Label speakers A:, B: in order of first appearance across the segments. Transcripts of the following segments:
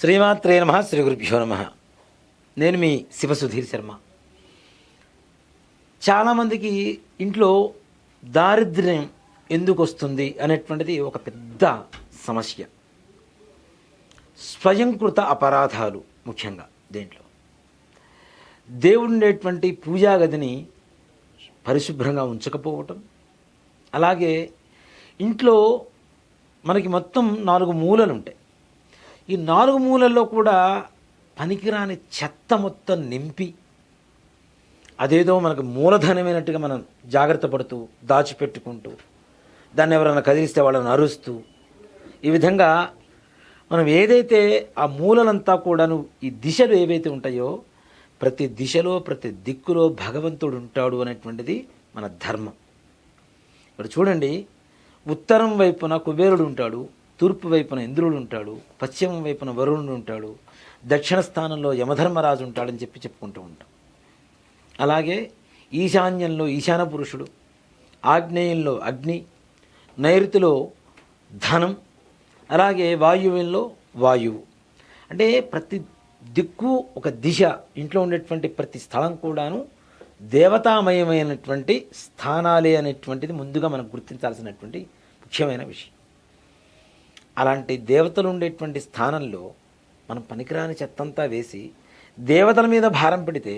A: శ్రీమాత్రే నమ శ్రీ గురుభ్యో నమ. నేను మీ శివసుధీర్ శర్మ. చాలామందికి ఇంట్లో దారిద్ర్యం ఎందుకు వస్తుంది అనేటువంటిది ఒక పెద్ద సమస్య. స్వయంకృత అపరాధాలు ముఖ్యంగా దేంట్లో. దేవుడు ఉండేటువంటి పూజా గదిని పరిశుభ్రంగా ఉంచకపోవటం అలాగే ఇంట్లో మనకి మొత్తం నాలుగు మూలలు ఉంటాయి ఈ నాలుగు మూలల్లో కూడా పనికిరాని చెత్త మొత్తం నింపి అదేదో మనకు మూలధనమైనట్టుగా మనం జాగ్రత్త పడుతూ దాచిపెట్టుకుంటూ దాన్ని ఎవరైనా కదిలిస్తే వాళ్ళని అరుస్తూ ఈ విధంగా మనం ఏదైతే ఆ మూలలంతా కూడాను ఈ దిశలు ఏవైతే ఉంటాయో ప్రతి దిశలో ప్రతి దిక్కులో భగవంతుడు ఉంటాడు అనేటువంటిది మన ధర్మం. ఇప్పుడు చూడండి ఉత్తరం వైపున కుబేరుడు ఉంటాడు తూర్పు వైపున ఇంద్రుడు ఉంటాడు పశ్చిమం వైపున వరుణుడు ఉంటాడు దక్షిణ స్థానంలో యమధర్మరాజు ఉంటాడని చెప్పి చెప్పుకుంటూ ఉంటాం. అలాగే ఈశాన్యంలో ఈశాన పురుషుడు ఆగ్నేయంలో అగ్ని నైరుతిలో ధనం అలాగే వాయువ్యంలో వాయువు. అంటే ప్రతి దిక్కు ఒక దిశ ఇంట్లో ఉండేటువంటి ప్రతి స్థలం కూడాను దేవతామయమైనటువంటి స్థానాలే అనేటువంటిది ముందుగా మనం గుర్తించాల్సినటువంటి ముఖ్యమైన విషయం. అలాంటి దేవతలు ఉండేటువంటి స్థానంలో మనం పనికిరాని చెత్తంతా వేసి దేవతల మీద భారం పెడితే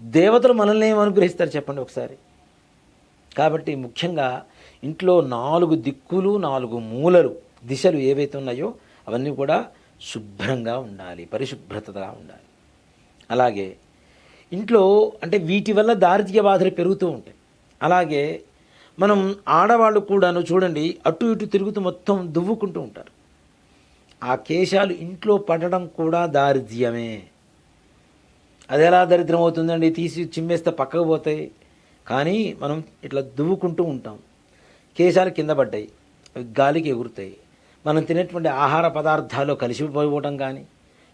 A: దేవతలు మనల్ని ఏమనుగ్రహిస్తారు అనుగ్రహిస్తారు చెప్పండి ఒకసారి? కాబట్టి ముఖ్యంగా ఇంట్లో నాలుగు దిక్కులు నాలుగు మూలలు దిశలు ఏవైతే ఉన్నాయో అవన్నీ కూడా శుభ్రంగా ఉండాలి పరిశుభ్రతగా ఉండాలి. అలాగే ఇంట్లో అంటే వీటి వల్ల దారిద్ర్య బాధలు పెరుగుతూ ఉంటాయి. అలాగే మనం ఆడవాళ్ళు కూడాను చూడండి అటు ఇటు తిరుగుతూ మొత్తం దువ్వుకుంటూ ఉంటారు. ఆ కేశాలు ఇంట్లో పడడం కూడా దారిద్ర్యమే. అది ఎలా దరిద్రం అవుతుందండి? తీసి చిమ్మేస్తే పక్కకు పోతాయి. కానీ మనం ఇట్లా దువ్వుకుంటూ ఉంటాం. కేశాలు కింద పడ్డాయి అవి గాలికి ఎగురుతాయి. మనం తినేటువంటి ఆహార పదార్థాల్లో కలిసిపోవడం కానీ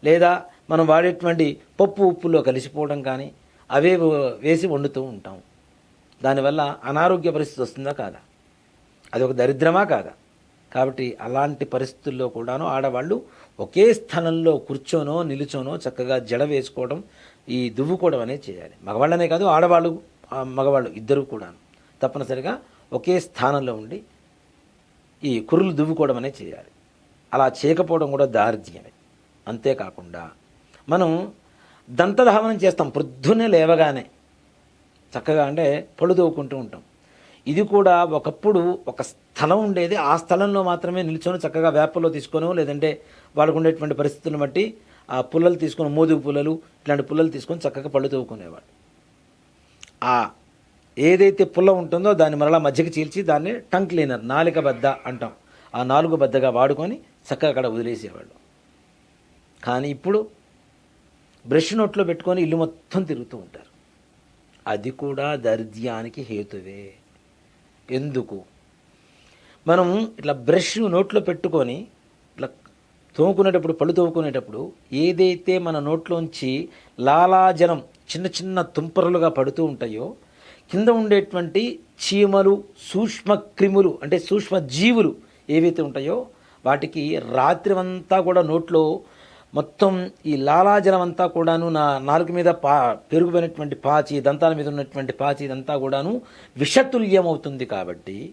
A: లేదా మనం వాడేటువంటి పప్పు ఉప్పులో కలిసిపోవడం కానీ అవే వేసి వండుతూ ఉంటాం. దానివల్ల అనారోగ్య పరిస్థితి వస్తుందా కాదా? అది ఒక దరిద్రమా కాదా? కాబట్టి అలాంటి పరిస్థితుల్లో కూడాను ఆడవాళ్ళు ఒకే స్థలంలో కూర్చోనో నిలుచోనో చక్కగా జడ వేసుకోవడం ఈ దువ్వుకోవడం అనేది చేయాలి. మగవాళ్ళనే కాదు ఆడవాళ్ళు మగవాళ్ళు ఇద్దరు కూడాను తప్పనిసరిగా ఒకే స్థానంలో ఉండి ఈ కుర్రలు దువ్వుకోవడం అనేది చేయాలి. అలా చేయకపోవడం కూడా దారిద్ర్యమే. అంతేకాకుండా మనం దంతధావనం చేస్తాం. పొద్దున్నే లేవగానే చక్కగా అంటే పళ్ళు తవ్వుకుంటూ ఉంటాం. ఇది కూడా ఒకప్పుడు ఒక స్థలం ఉండేది. ఆ స్థలంలో మాత్రమే నిల్చొని చక్కగా వేపలో తీసుకొని లేదంటే వాళ్ళకు ఉండేటువంటి పరిస్థితులను బట్టి ఆ పుల్లలు తీసుకొని మోదుగు పుల్లలు ఇట్లాంటి పుల్లలు తీసుకొని చక్కగా పళ్ళు తవ్వుకునేవాడు ఆ ఏదైతే పుల్ల ఉంటుందో దాన్ని మరలా మధ్యకి చీల్చి దాన్ని టంగ్ క్లీనర్ నాలిక బద్ద అంటాం. ఆ నాలుగు బద్దగా వాడుకొని చక్కగా అక్కడ వదిలేసేవాళ్ళు. కానీ ఇప్పుడు బ్రష్ నోట్లో పెట్టుకొని ఇల్లు మొత్తం తిరుగుతూ ఉంటారు. అది కూడా దర్ద్యానికి హేతువే. ఎందుకు? మనం ఇట్లా బ్రష్ నోట్లో పెట్టుకొని ఇట్లా తోముకునేటప్పుడు పళ్ళు తోముకునేటప్పుడు ఏదైతే మన నోట్లోంచి లాలాజలం చిన్న చిన్న తుంపరలుగా పడుతూ ఉంటాయో కింద ఉండేటువంటి చీమలు సూక్ష్మ క్రిములు అంటే సూక్ష్మ జీవులు ఏవైతే ఉంటాయో వాటికి రాత్రి అంతా కూడా నోట్లో మొత్తం ఈ లాలాజలం అంతా కూడాను నా నాలుగు మీద పా పెరుగుపోయినటువంటి పాచి దంతాల మీద ఉన్నటువంటి పాచి ఇదంతా కూడాను విషతుల్యం అవుతుంది కాబట్టి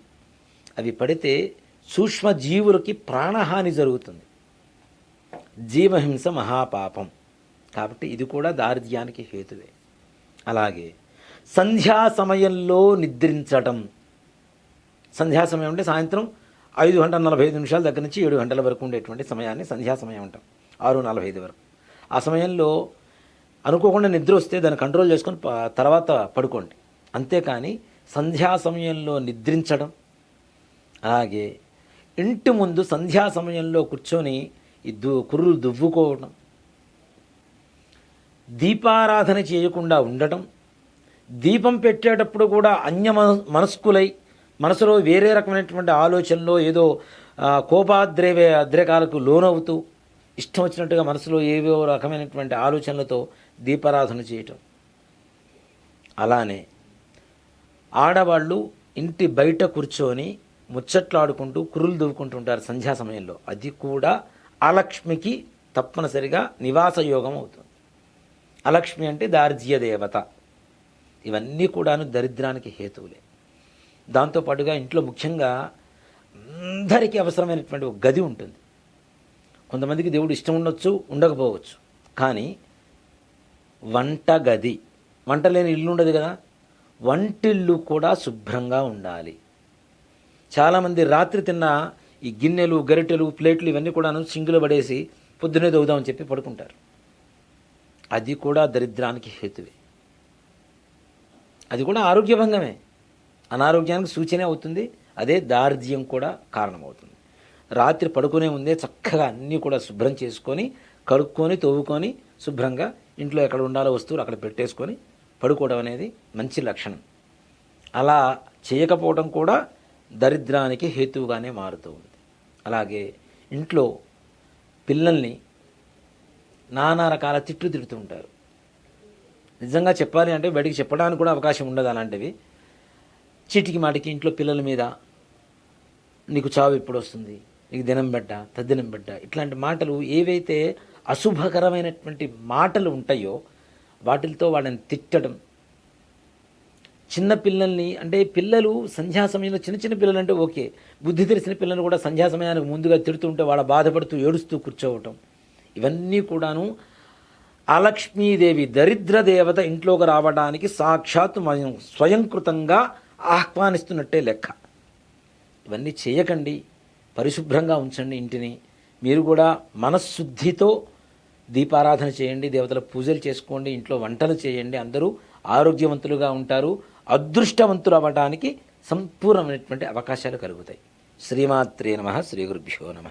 A: అవి పడితే సూక్ష్మ జీవులకి ప్రాణహాని జరుగుతుంది. జీవహింస మహాపాపం. కాబట్టి ఇది కూడా దారిద్ర్యానికి హేతువే. అలాగే సంధ్యా సమయంలో నిద్రించటం. సంధ్యా సమయం అంటే సాయంత్రం ఐదు గంటల నలభై ఐదు నిమిషాల దగ్గర నుంచి ఏడు గంటల వరకు ఉండేటువంటి సమయాన్ని సంధ్యా సమయం అంటాం. ఆరు నలభై ఐదు వరకు. ఆ సమయంలో అనుకోకుండా నిద్ర వస్తే దాన్ని కంట్రోల్ చేసుకొని తర్వాత పడుకోండి. అంతేకాని సంధ్యా సమయంలో నిద్రించడం అలాగే ఇంటి ముందు సంధ్యా సమయంలో కూర్చొని ఈ దు కుర్రులు దువ్వుకోవడం దీపారాధన చేయకుండా ఉండటం దీపం పెట్టేటప్పుడు కూడా అన్య మనస్కులై మనసులో వేరే రకమైనటువంటి ఆలోచనలో ఏదో ఆ, కోపాద్రేవే అద్రేకాలకు లోనవుతూ ఇష్టం వచ్చినట్టుగా మనసులో ఏవో రకమైనటువంటి ఆలోచనలతో దీపారాధన చేయటం. అలానే ఆడవాళ్ళు ఇంటి బయట కూర్చొని ముచ్చట్లాడుకుంటూ కురులు దువ్వుకుంటుంటారు సంధ్యా సమయంలో. అది కూడా అలక్ష్మికి తప్పనిసరిగా నివాస యోగం అవుతుంది. అలక్ష్మి అంటే దార్జ్య దేవత. ఇవన్నీ కూడాను దరిద్రానికి హేతువులే. దాంతోపాటుగా ఇంట్లో ముఖ్యంగా అందరికీ అవసరమైనటువంటి ఒక గది ఉంటుంది. కొంతమందికి దేవుడు ఇష్టం ఉండొచ్చు ఉండకపోవచ్చు. కానీ వంట గది వంట లేని ఇల్లు ఉండదు కదా? వంటిల్లు కూడా శుభ్రంగా ఉండాలి. చాలామంది రాత్రి తిన్న ఈ గిన్నెలు గరిటెలు ప్లేట్లు ఇవన్నీ కూడాను సింగులు పడేసి పొద్దునే దొవుదామని చెప్పి పడుకుంటారు. అది కూడా దరిద్రానికి హేతువే. అది కూడా ఆరోగ్యభంగమే. అనారోగ్యానికి సూచనే అవుతుంది. అదే దార్జ్యం కూడా కారణమవుతుంది. రాత్రి పడుకునే ముందే చక్కగా అన్నీ కూడా శుభ్రం చేసుకొని కడుక్కొని తవ్వుకొని శుభ్రంగా ఇంట్లో ఎక్కడ ఉండాలో వస్తువులు అక్కడ పెట్టేసుకొని పడుకోవడం అనేది మంచి లక్షణం. అలా చేయకపోవడం కూడా దరిద్రానికి హేతువుగానే మారుతూ ఉంది. అలాగే ఇంట్లో పిల్లల్ని నానా రకాల తిట్లు తిడుతూ ఉంటారు. నిజంగా చెప్పాలి అంటే బయటికి చెప్పడానికి కూడా అవకాశం ఉండదు అలాంటివి. చీటికి మాటికి ఇంట్లో పిల్లల మీద నీకు చావు ఎప్పుడు వస్తుంది? నీకు దినం బిడ్డ తద్దినం బిడ్డ. ఇట్లాంటి మాటలు ఏవైతే అశుభకరమైనటువంటి మాటలు ఉంటాయో వాటితో వాళ్ళని తిట్టడం. చిన్న పిల్లల్ని అంటే పిల్లలు సంధ్యా సమయంలో చిన్న చిన్న పిల్లలు అంటే ఓకే. బుద్ధి తెలిసిన పిల్లలు కూడా సంధ్యా సమయానికి ముందుగా తిడుతుంటే వాళ్ళ బాధపడుతూ ఏడుస్తూ కూర్చోవటం. ఇవన్నీ కూడాను అలక్ష్మీదేవి దరిద్ర దేవత ఇంట్లోకి రావడానికి సాక్షాత్తు మనం స్వయంకృతంగా ఆహ్వానిస్తున్నట్టే లెక్క. ఇవన్నీ చేయకండి. పరిశుభ్రంగా ఉంచండి ఇంటిని. మీరు కూడా మనశుద్ధితో దీపారాధన చేయండి దేవతల పూజలు చేసుకోండి ఇంట్లో వంటలు చేయండి. అందరూ ఆరోగ్యవంతులుగా ఉంటారు. అదృష్టవంతులు అవ్వడానికి సంపూర్ణమైనటువంటి అవకాశాలు కలుగుతాయి. శ్రీమాత్రే నమ శ్రీ గురుభ్యో నమ.